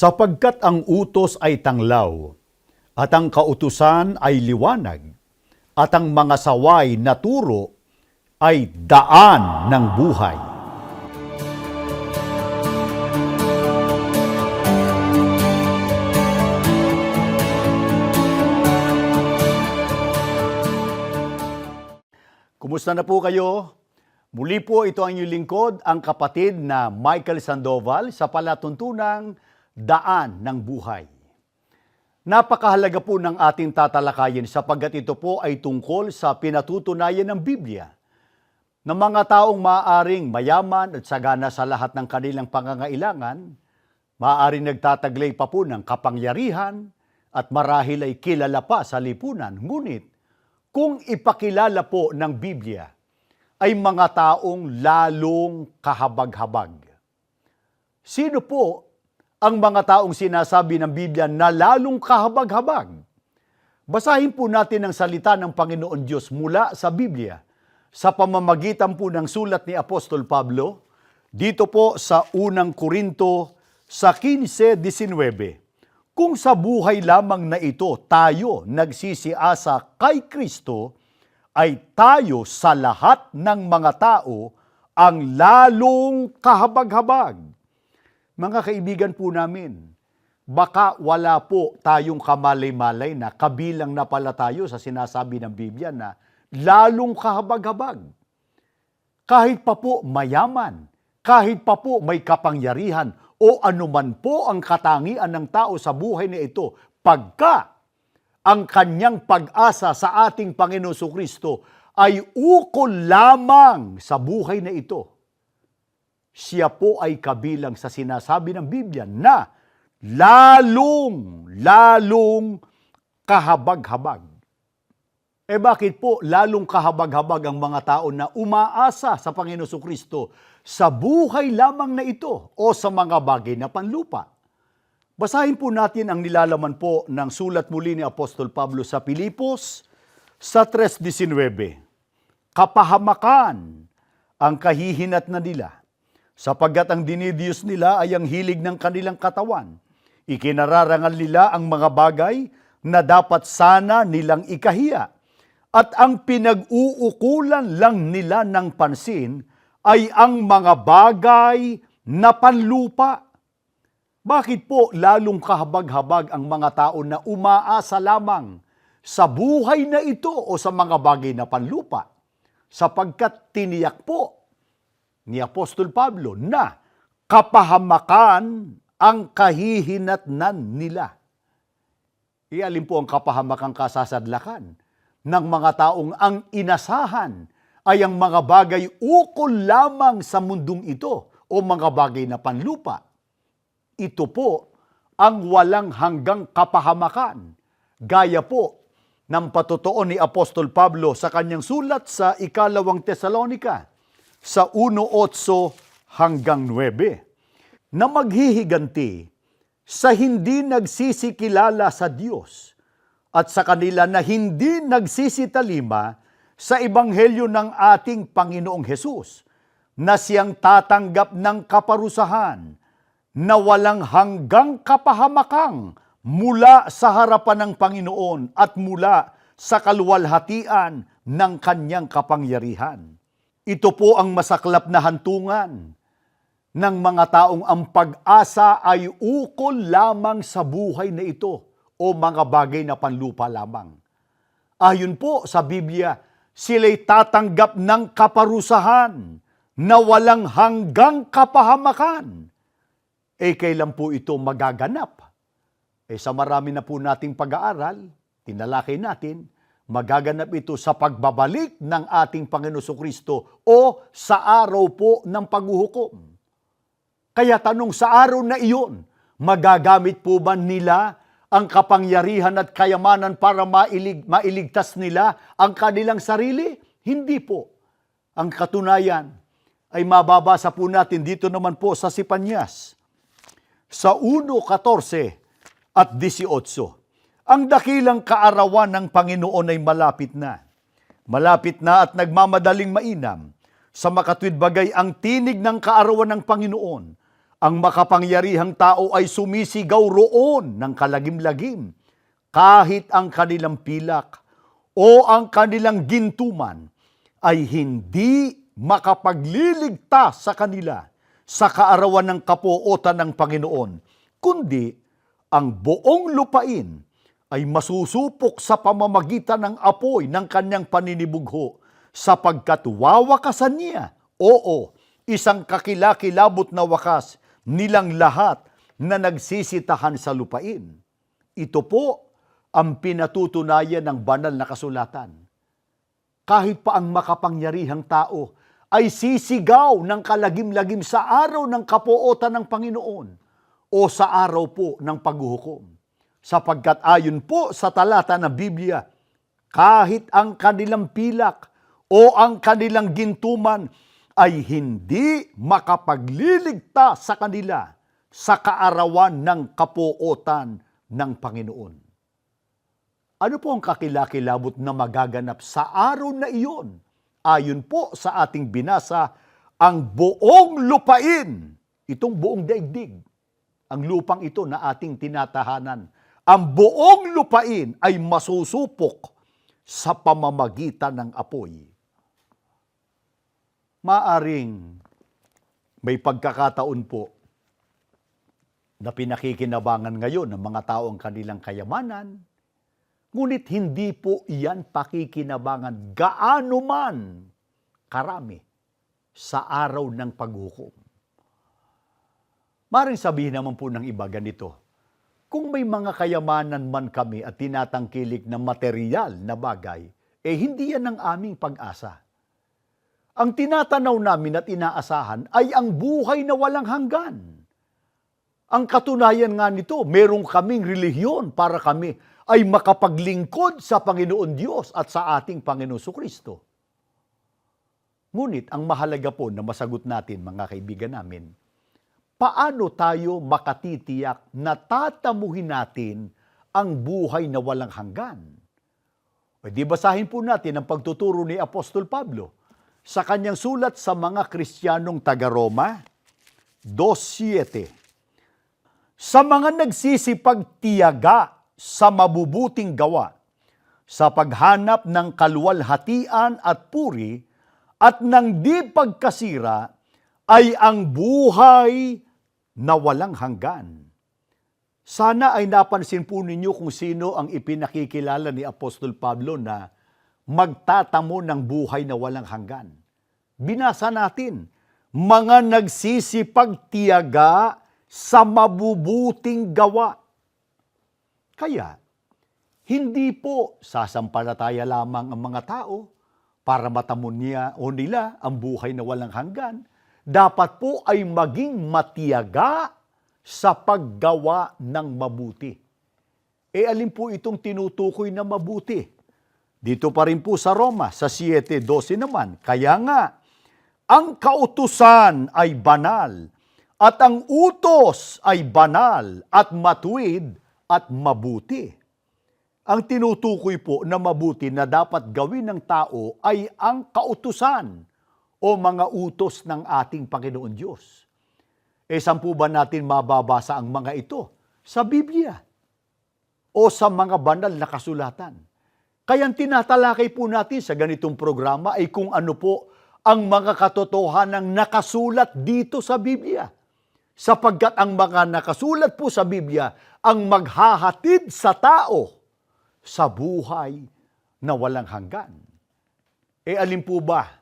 Sapagkat ang utos ay tanglaw, at ang kautusan ay liwanag, at ang mga saway na turo ay daan ng buhay. Kumusta na po kayo? Muli po ito ang inyong lingkod, ang kapatid na Michael Sandoval sa palatuntunang Daan ng Buhay. Napakahalaga po ng ating tatalakayin sapagkat ito po ay tungkol sa pinatutunayan ng Biblia ng mga taong maaring mayaman at sagana sa lahat ng kanilang pangangailangan, maaring nagtataglay pa po ng kapangyarihan at marahil ay kilala pa sa lipunan. Ngunit kung ipakilala po ng Biblia ay mga taong lalong kahabag-habag. Sino po ang mga taong sinasabi ng Biblia na lalong kahabag-habag? Basahin po natin ang salita ng Panginoon Diyos mula sa Biblia sa pamamagitan po ng sulat ni Apostol Pablo dito po sa unang Korinto sa 15.19. Kung sa buhay lamang na ito tayo nagsisiasa kay Kristo, ay tayo sa lahat ng mga tao ang lalong kahabag-habag. Mga kaibigan po namin, baka wala po tayong kamalay-malay na kabilang na pala tayo sa sinasabi ng Biblia na lalong kahabag-habag. Kahit pa po mayaman, kahit pa po may kapangyarihan o anuman po ang katangian ng tao sa buhay na ito, pagka ang kanyang pag-asa sa ating Panginoon Kristo ay ukol lamang sa buhay na ito. Siya po ay kabilang sa sinasabi ng Biblia na lalong, lalong kahabag-habag. Eh bakit po lalong kahabag-habag ang mga tao na umaasa sa Panginoon Kristo sa buhay lamang na ito o sa mga bagay na panlupa? Basahin po natin ang nilalaman po ng sulat muli ni Apostol Pablo sa Pilipos sa 3.19. Kapahamakan ang kahihinat na nila, sapagkat ang dinidiyos nila ay ang hilig ng kanilang katawan. Ikinararangal nila ang mga bagay na dapat sana nilang ikahiya. At ang pinag-uukulan lang nila ng pansin ay ang mga bagay na panlupa. Bakit po lalong kahabag-habag ang mga tao na umaasa lamang sa buhay na ito o sa mga bagay na panlupa? Sapagkat tiniyak po ni Apostol Pablo na kapahamakan ang kahihinatnan nila. Ialin po ang kapahamakang kasasadlakan ng mga taong ang inasahan ay ang mga bagay ukol lamang sa mundong ito o mga bagay na panlupa ito po ang walang hanggang kapahamakan. Gaya po ng patotoo ni Apostol Pablo sa kanyang sulat sa ikalawang Tesalonika sa 1.8 hanggang 9 na maghihiganti sa hindi nagsisikilala sa Diyos at sa kanila na hindi nagsisitalima sa ebanghelyo ng ating Panginoong Hesus na siyang tatanggap ng kaparusahan na walang hanggang kapahamakang mula sa harapan ng Panginoon at mula sa kaluwalhatian ng kanyang kapangyarihan. Ito po ang masaklap na hantungan ng mga taong ang pag-asa ay ukol lamang sa buhay na ito o mga bagay na panlupa lamang. Ayon po sa Biblia, sila'y tatanggap ng kaparusahan na walang hanggang kapahamakan eh kailan po ito magaganap? Eh sa marami na po nating pag-aaral, tinalakay natin, magaganap ito sa pagbabalik ng ating Panginoon Kristo o sa araw po ng paghuhukom. Kaya tanong sa araw na iyon, magagamit po ba nila ang kapangyarihan at kayamanan para mailig, mailigtas nila ang kanilang sarili? Hindi po. Ang katunayan ay mababasa po natin dito naman po sa Sipanyas sa 1.14 at 18. Ang dakilang kaarawan ng Panginoon ay malapit na. Malapit na at nagmamadaling mainam. Sa makatwid bagay ang tinig ng kaarawan ng Panginoon Ang makapangyarihang tao ay sumisigaw roon ng kalagim-lagim kahit ang kanilang pilak o ang kanilang gintuman ay hindi makapagliligtas sa kanila sa kaarawan ng kapuotan ng Panginoon, kundi ang buong lupain ay masusupok sa pamamagitan ng apoy ng kanyang paninibugho sapagkat wawakasan niya, oo, isang kakilakilabot na wakas nilang lahat na nagsisitahan sa lupain. Ito po ang pinatutunayan ng banal na kasulatan. Kahit pa ang makapangyarihang tao ay sisigaw ng kalagim-lagim sa araw ng kapuotan ng Panginoon o sa araw po ng paghuhukom. Sapagkat ayon po sa talata ng Biblia, kahit ang kanilang pilak o ang kanilang gintuman ay hindi makapagliligtas sa kanila sa kaarawan ng kapuotan ng Panginoon. Ano po ang kakilakilabot na magaganap sa araw na iyon? Ayon po sa ating binasa, ang buong lupain, itong buong daigdig, ang lupang ito na ating tinatahanan, ang buong lupain ay masusupok sa pamamagitan ng apoy. Maaring may pagkakataon po na pinakikinabangan ngayon ng mga tao ang kanilang kayamanan, ngunit hindi po iyan pakikinabangan gaano man karami sa araw ng paghukom. Maring sabihin naman po ng iba ganito, kung may mga kayamanan man kami at tinatangkilik na material na bagay, eh hindi yan ang aming pag-asa. Ang tinatanaw namin at inaasahan ay ang buhay na walang hanggan. Ang katunayan nga nito, merong kaming relihiyon para kami ay makapaglingkod sa Panginoon Diyos at sa ating Panginoon Kristo. Ngunit ang mahalaga po na masagot natin mga kaibigan namin, paano tayo makatitiyak na tatamuhin natin ang buhay na walang hanggan? O di basahin po natin ang pagtuturo ni Apostol Pablo sa kanyang sulat sa mga Kristiyanong taga-Roma 2.7. Sa mga nagsisipagtiyaga sa mabubuting gawa, sa paghanap ng kaluwalhatian at puri, at ng di pagkasira, ay ang buhay na walang hanggan. Sana ay napansin po ninyo kung sino ang ipinakikilala ni Apostol Pablo na magtatamo ng buhay na walang hanggan. Binasa natin, mga nagsisipagtiyaga sa mabubuting gawa. Kaya, hindi po sasampalataya lamang ang mga tao para matamon niya o nila ang buhay na walang hanggan. Dapat po ay maging matiyaga sa paggawa ng mabuti. E alin po itong tinutukoy na mabuti? Dito pa rin po sa Roma, sa 7.12 naman. Kaya nga, ang kautusan ay banal, at ang utos ay banal, at matuwid, at mabuti. Ang tinutukoy po na mabuti na dapat gawin ng tao ay ang kautusan o mga utos ng ating Panginoon Diyos. E saan po ba natin mababasa ang mga ito? Sa Biblia o sa mga banal na kasulatan. Kaya tinatalakay po natin sa ganitong programa ay kung ano po ang mga katotohanan nakasulat dito sa Biblia. Sapagkat ang mga nakasulat po sa Biblia ang maghahatid sa tao sa buhay na walang hanggan. E alin po ba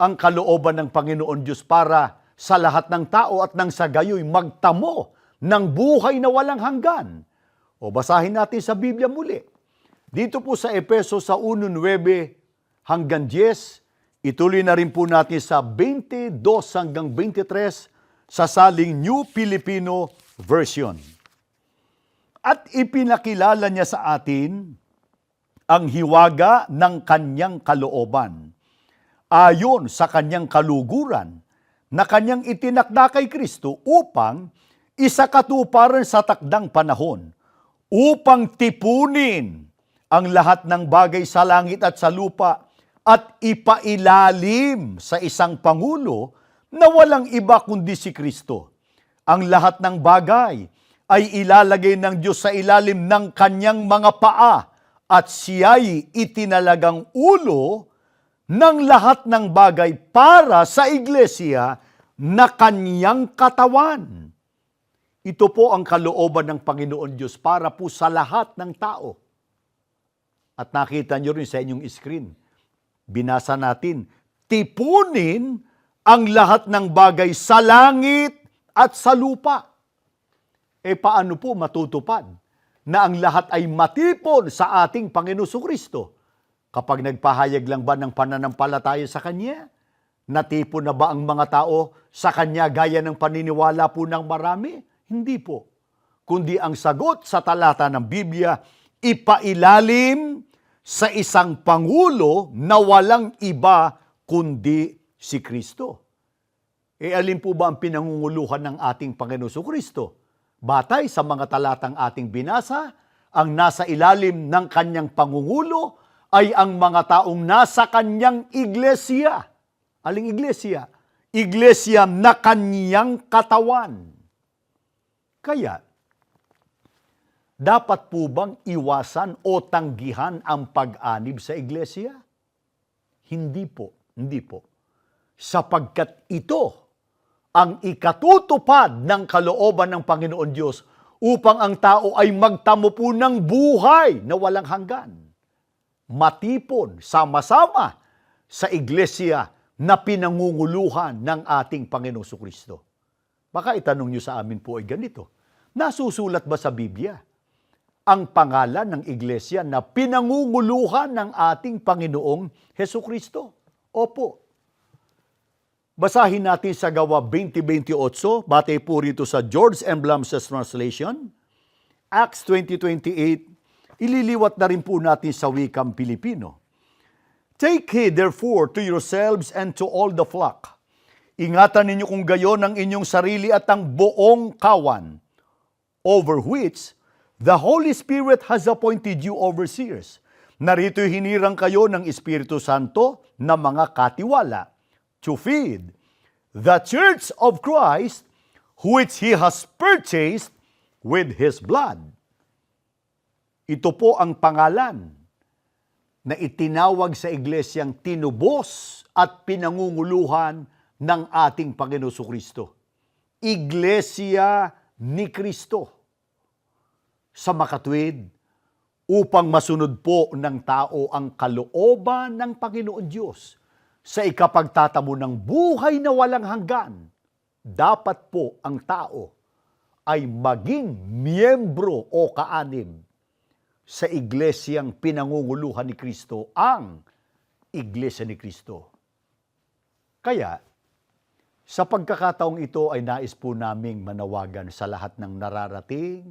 ang kalooban ng Panginoon Diyos para sa lahat ng tao at nang sa gayoy magtamo ng buhay na walang hanggan? O basahin natin sa Biblia muli. Dito po sa Epeso sa 1.9 hanggang 10, ituloy na rin po natin sa 22 hanggang 23 sa saling New Filipino Version. At ipinakilala niya sa atin ang hiwaga ng kanyang kalooban ayon sa kanyang kaluguran na kanyang itinakda kay Kristo upang isakatuparan sa takdang panahon upang tipunin ang lahat ng bagay sa langit at sa lupa at ipailalim sa isang pangulo na walang iba kundi si Kristo. Ang lahat ng bagay ay ilalagay ng Diyos sa ilalim ng kanyang mga paa at siya'y itinalagang ulo ng lahat ng bagay para sa iglesia na kanyang katawan. Ito po ang kalooban ng Panginoon Diyos para po sa lahat ng tao. At nakita nyo rin sa inyong screen, binasa natin, tipunin ang lahat ng bagay sa langit at sa lupa. E paano po matutupad na ang lahat ay matipon sa ating Panginoon Kristo? Kapag nagpahayag lang ba ng pananampalataya sa Kanya? Natipon na ba ang mga tao sa Kanya gaya ng paniniwala po ng marami? Hindi po. Kundi ang sagot sa talata ng Biblia, ipailalim sa isang Pangulo na walang iba kundi si Kristo. E alin po ba ang pinangunguluhan ng ating Panginoon Kristo? Batay sa mga talatang ating binasa, ang nasa ilalim ng kanyang pangungulo ay ang mga taong nasa kanyang iglesia. Aling iglesia? Iglesia na kanyang katawan. Kaya, dapat po bang iwasan o tanggihan ang pag-anib sa iglesia? Hindi po, hindi po. Sapagkat ito ang ikatutupad ng kalooban ng Panginoon Diyos upang ang tao ay magtamo po ng buhay na walang hanggan. Matipon, sama-sama sa iglesia na pinangunguluhan ng ating Panginoon Kristo. Baka itanong nyo sa amin po ay ganito, nasusulat ba sa Biblia ang pangalan ng iglesia na pinangunguluhan ng ating Panginoong Heso Kristo? Opo. Basahin natin sa gawa 2028, batay po rito sa George M. Blumses Translation. Acts 20.28, ililiwat na rin po natin sa wikang Pilipino. Take heed therefore to yourselves and to all the flock. Ingatan ninyo kung gayon ang inyong sarili at ang buong kawan, over which the Holy Spirit has appointed you overseers. Narito hinirang kayo ng Espiritu Santo na mga katiwala to feed the church of Christ which He has purchased with His blood. Ito po ang pangalan na itinawag sa iglesyang tinubos at pinangunguluhan ng ating Panginoon Kristo. Iglesia ni Kristo. Sa makatwid, upang masunod po ng tao ang kalooban ng Panginoon Diyos sa ikapagtatamo ng buhay na walang hanggan, dapat po ang tao ay maging miyembro o kaanib sa iglesyang pinangunguluhan ni Kristo, ang Iglesia ni Kristo. Kaya, sa pagkakataong ito ay nais po naming manawagan sa lahat ng nararating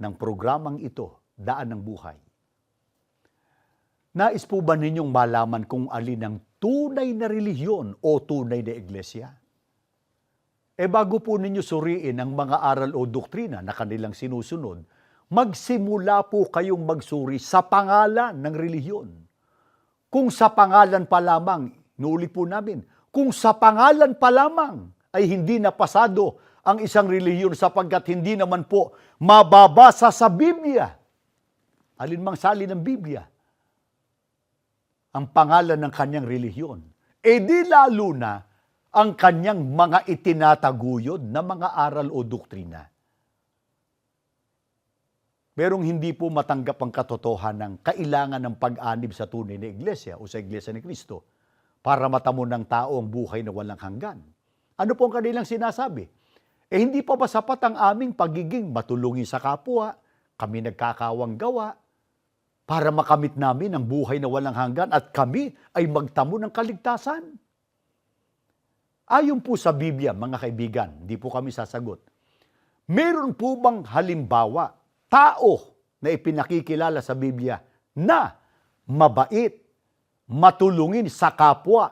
ng programang ito, Daan ng Buhay. Nais po ba ninyong malaman kung alin ang tunay na relihiyon o tunay na iglesia? E bago po ninyo suriin ang mga aral o doktrina na kanilang sinusunod, magsimula po kayong magsuri sa pangalan ng relihiyon. Kung sa pangalan pa lamang, nuulit po namin, kung sa pangalan pa lamang ay hindi napasado ang isang relihiyon sapagkat hindi naman po mababasa sa Biblia. Alinmang sali ng Biblia ang pangalan ng kanyang relihiyon. E di lalo na ang kanyang mga itinataguyod na mga aral o doktrina. Merong hindi po matanggap ang katotohanan ng kailangan ng pag-anib sa tunay na iglesia o sa iglesia ni Kristo para matamo ng tao ang buhay na walang hanggan. Ano po ang kanilang sinasabi? Eh hindi pa ba sapat ang aming pagiging matulungin sa kapwa, kami nagkakawang gawa, para makamit namin ang buhay na walang hanggan at kami ay magtamo ng kaligtasan? Ayon po sa Biblia, mga kaibigan, di po kami sasagot. Meron po bang halimbawa, tao na ipinakikilala sa Biblia na mabait, matulungin sa kapwa,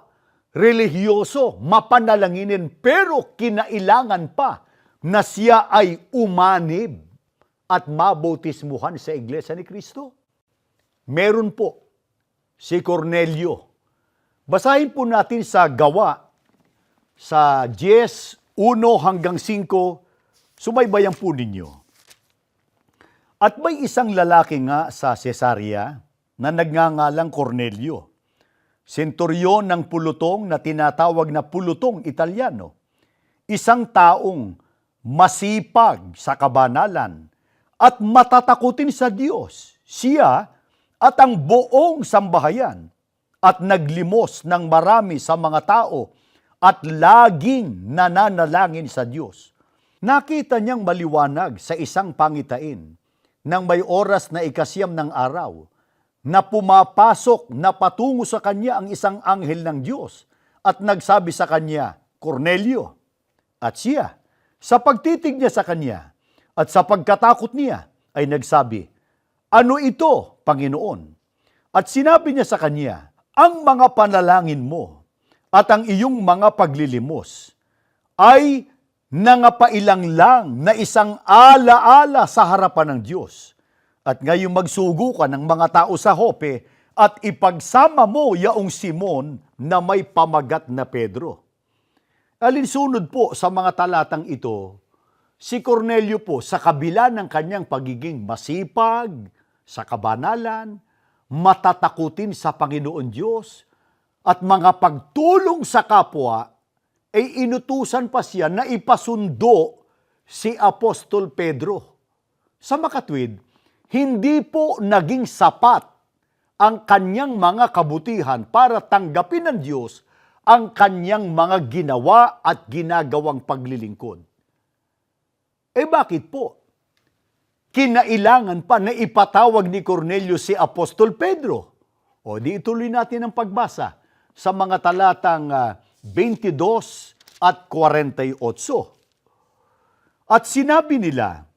relihiyoso, mapanalanginin, pero kinailangan pa na siya ay umanib at mabautismuhan sa Iglesia ni Kristo? Meron po si Cornelio. Basahin po natin sa gawa sa 10, 1 hanggang 5 Subaybayan po ninyo. At may isang lalaki nga sa Cesarea na nagngangalang Cornelio, senturyon ng pulutong na tinatawag na pulutong Italiano, isang taong masipag sa kabanalan at matatakutin sa Diyos. Siya at ang buong sambahayan at naglimos ng marami sa mga tao at laging nananalangin sa Diyos. Nakita niyang maliwanag sa isang pangitain nang may oras na ikasyam ng araw na pumapasok na patungo sa kanya ang isang anghel ng Diyos at nagsabi sa kanya, Cornelio. At siya, sa pagtitig niya sa kanya at sa pagkatakot niya, ay nagsabi, Ano ito, Panginoon? At sinabi niya sa kanya, Ang mga panalangin mo at ang iyong mga paglilimos ay nangapailang lang na isang alaala sa harapan ng Diyos. At ngayong magsugo ka ng mga tao sa Hope at ipagsama mo yaong Simon na may pamagat na Pedro. Alinsunod po sa mga talatang ito, si Cornelio po sa kabila ng kanyang pagiging masipag, sa kabanalan, matatakutin sa Panginoon Diyos, at mga pagtulong sa kapwa, ay inutusan pa siya na ipasundo si Apostol Pedro. Sa makatwid, hindi po naging sapat ang kanyang mga kabutihan para tanggapin ng Diyos ang kanyang mga ginawa at ginagawang paglilingkod. Eh bakit po? Kinailangan pa na ipatawag ni Cornelio si Apostol Pedro. O di ituloy natin ang pagbasa sa mga talatang ah, 22 at 48. At sinabi nila,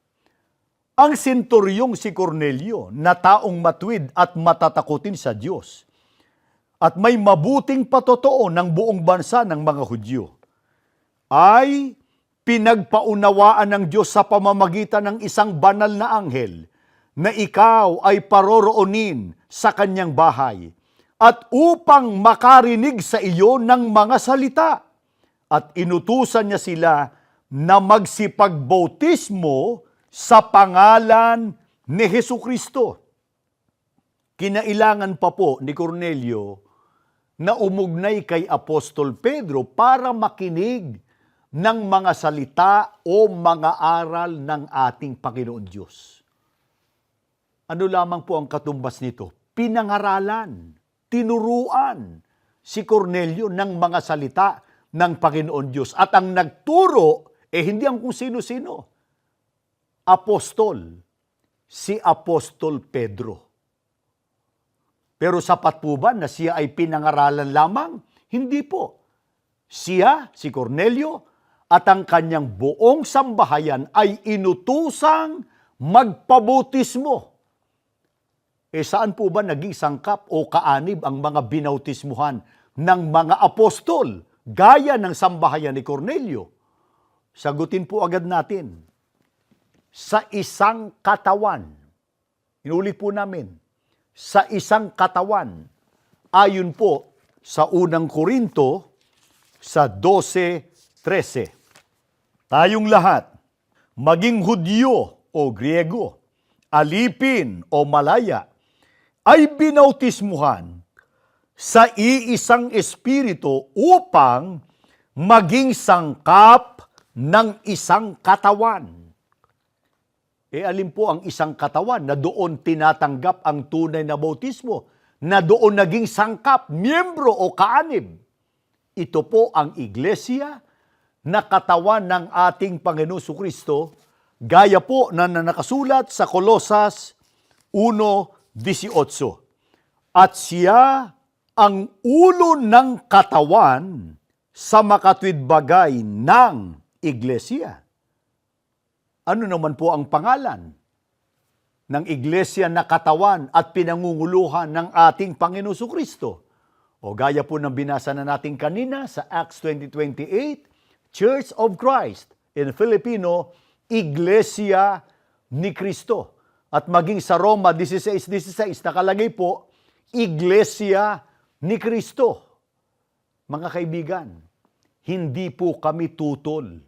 ang senturyong si Cornelio na taong matwid at matatakutin sa Diyos at may mabuting patotoo ng buong bansa ng mga Hudyo ay pinagpaunawaan ng Diyos sa pamamagitan ng isang banal na anghel na ikaw ay paroroonin sa kanyang bahay at upang makarinig sa iyo ng mga salita. At inutusan niya sila na magsipagbautismo sa pangalan ni Heso Kristo. Kinailangan pa po ni Cornelio na umugnay kay Apostol Pedro para makinig ng mga salita o mga aral ng ating Panginoon Diyos. Ano lamang po ang katumbas nito? Pinangaralan, tinuruan si Cornelio ng mga salita ng Panginoon Diyos. At ang nagturo, eh hindi ang kung sino-sino. Apostol, si Apostol Pedro. Pero sapat po ba na siya ay pinangaralan lamang? Hindi po. Siya, si Cornelio, at ang kanyang buong sambahayan ay inutusang magpabutismo. E saan po ba naging sangkap o kaanib ang mga binautismuhan ng mga apostol gaya ng sambahayan ni Cornelio? Sagutin po agad natin. Sa isang katawan. Inulit po namin. Sa isang katawan. Ayon po sa unang Korinto sa 12.13. Tayong lahat, maging Hudyo o Griego, alipin o Malaya, ay binautismuhan sa iisang espiritu upang maging sangkap ng isang katawan. E alin po ang isang katawan na doon tinatanggap ang tunay na bautismo, na doon naging sangkap, miyembro o kaanib. Ito po ang iglesia na katawan ng ating Panginoon Kristo, gaya po na nakasulat sa Kolosas 1.18. At siya ang ulo ng katawan sa makatwid bagay ng iglesia. Ano naman po ang pangalan ng iglesia na katawan at pinangunguluhan ng ating Panginoon Kristo? O gaya po ng binasa na natin kanina sa Acts 20.28, Church of Christ in Filipino, Iglesia ni Kristo. At maging sa Roma 16.16 nakalagay po, Iglesia ni Kristo. Mga kaibigan, hindi po kami tutol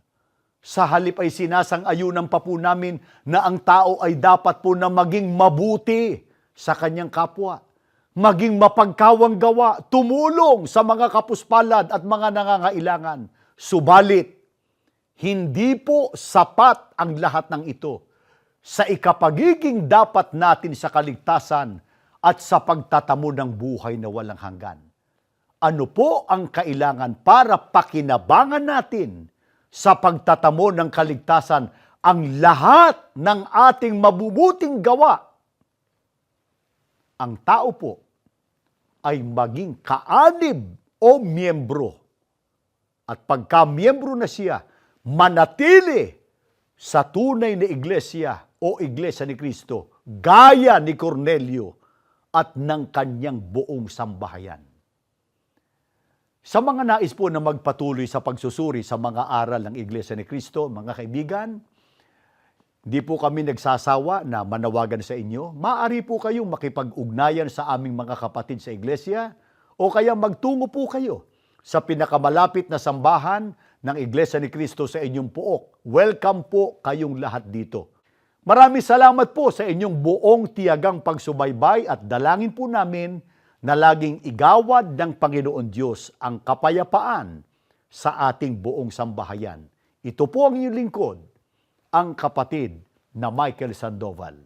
Sa halip ay sinasang-ayunan pa po namin na ang tao ay dapat po na maging mabuti sa kanyang kapwa. Maging mapagkawang gawa, tumulong sa mga kapuspalad at mga nangangailangan. Subalit, hindi po sapat ang lahat ng ito sa ikapagiging dapat natin sa kaligtasan at sa pagtatamo ng buhay na walang hanggan. Ano po ang kailangan para pakinabangan natin sa pagtatamo ng kaligtasan ang lahat ng ating mabubuting gawa? Ang tao po ay maging kaanib o miyembro. At pagka miyembro na siya, manatili sa tunay na iglesia o iglesia ni Kristo, gaya ni Cornelio at ng kanyang buong sambahayan. Sa mga nais po na magpatuloy sa pagsusuri sa mga aral ng Iglesia ni Kristo, mga kaibigan, di po kami nagsasawa na manawagan sa inyo. Maari po kayong makipag-ugnayan sa aming mga kapatid sa iglesia o kaya magtungo po kayo sa pinakamalapit na sambahan ng Iglesia ni Kristo sa inyong puok. Welcome po kayong lahat dito. Maraming salamat po sa inyong buong tiyagang pagsubaybay at dalangin po namin na laging igawad ng Panginoon Diyos ang kapayapaan sa ating buong sambahayan. Ito po ang inyong lingkod, ang kapatid na Michael Sandoval.